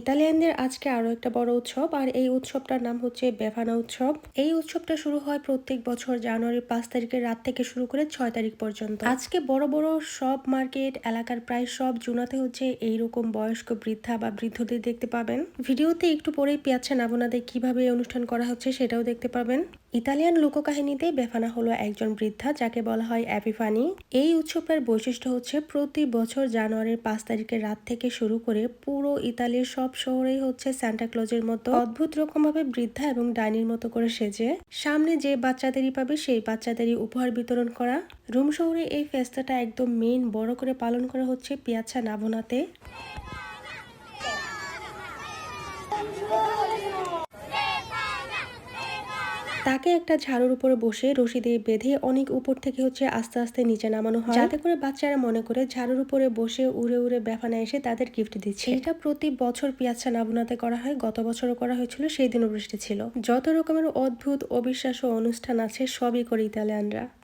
ইতালিয়ানদের আজকে আরও একটা বড় উৎসব, আর এই উৎসবটার নাম হচ্ছে বেফানা উৎসব। এই উৎসবটা শুরু হয় প্রত্যেক বছর জানুয়ারির পাঁচ তারিখের রাত থেকে শুরু করে ছয় তারিখ পর্যন্ত। আজকে বড় বড় সব মার্কেট, এলাকার প্রায় সব জুনাতে হচ্ছে এইরকম বয়স্ক বৃদ্ধা বা বৃদ্ধদের দেখতে পাবেন। ভিডিওতে একটু পরেই পেঁয়াচ্ছে নাবনাদের কীভাবে এই অনুষ্ঠান করা হচ্ছে সেটাও দেখতে পাবেন। ইতালিয়ান লোককাহিনীতে বেফানা হলো একজন বৃদ্ধা যাকে বলা হয় অ্যাপিফানি এই উৎসবের বৈশিষ্ট্য হচ্ছে প্রতি বছর জানুয়ারির পাঁচ তারিখের রাত থেকে শুরু করে পুরো ইতালির সব শহরেই হচ্ছে ক্লজের মতো অদ্ভুত রকমভাবে বৃদ্ধা এবং ডাইনির মতো করে সেজে। সামনে যে বাচ্চাদেরই পাবে, সেই বাচ্চাদেরই উপহার বিতরণ করা। রুম শহরে এই ফেস্তাটা একদম মেন বড় করে পালন করা হচ্ছে পিয়াছা নাভনাতে। তাকে একটা ঝাড়ুর উপরে বসে রশি দিয়ে বেঁধে অনেক উপর থেকে হচ্ছে আস্তে আস্তে নিচে নামানো হয়। যাতে করে বাচ্চারা মনে করে ঝাড়ুর উপরে বসে উড়ে উড়ে বেফানা এসে তাদের গিফট দিচ্ছে। এটা প্রতি বছর পিয়াচ্ছা নাবুনাতে করা হয়। গত বছরও করা হয়েছিল, সেই দিনও বৃষ্টি ছিল। যত রকমের অদ্ভুত, অবিশ্বাস্য অনুষ্ঠান আছে, সবই করে ইতালিয়ানরা।